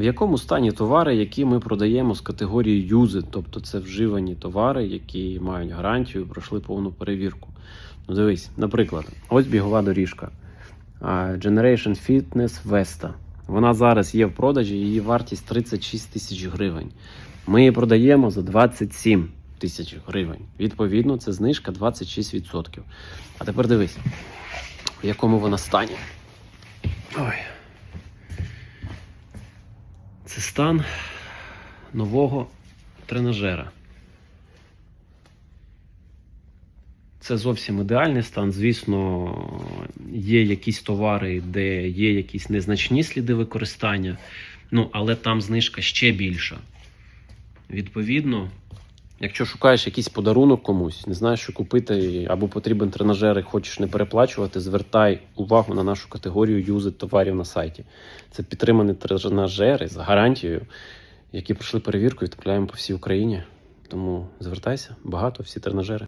В якому стані товари, які ми продаємо з категорії юзи, тобто це вживані товари, які мають гарантію, пройшли повну перевірку. Ну, дивись, наприклад, ось бігова доріжка Generation Fitness Vesta. Вона зараз є в продажі, її вартість 36 тисяч гривень. Ми її продаємо за 27 тисяч гривень. Відповідно, це знижка 26%. А тепер дивись, в якому вона стані. Ой. Це стан нового тренажера. Це зовсім ідеальний стан. Звісно, є якісь товари, де є якісь незначні сліди використання, ну, але там знижка ще більша. Відповідно, якщо шукаєш якийсь подарунок комусь, не знаєш, що купити, або потрібен тренажер і хочеш не переплачувати, звертай увагу на нашу категорію юзи товарів на сайті. Це підтримані тренажери з гарантією, які пройшли перевірку і відправляємо по всій Україні. Тому звертайся, багато всі тренажери.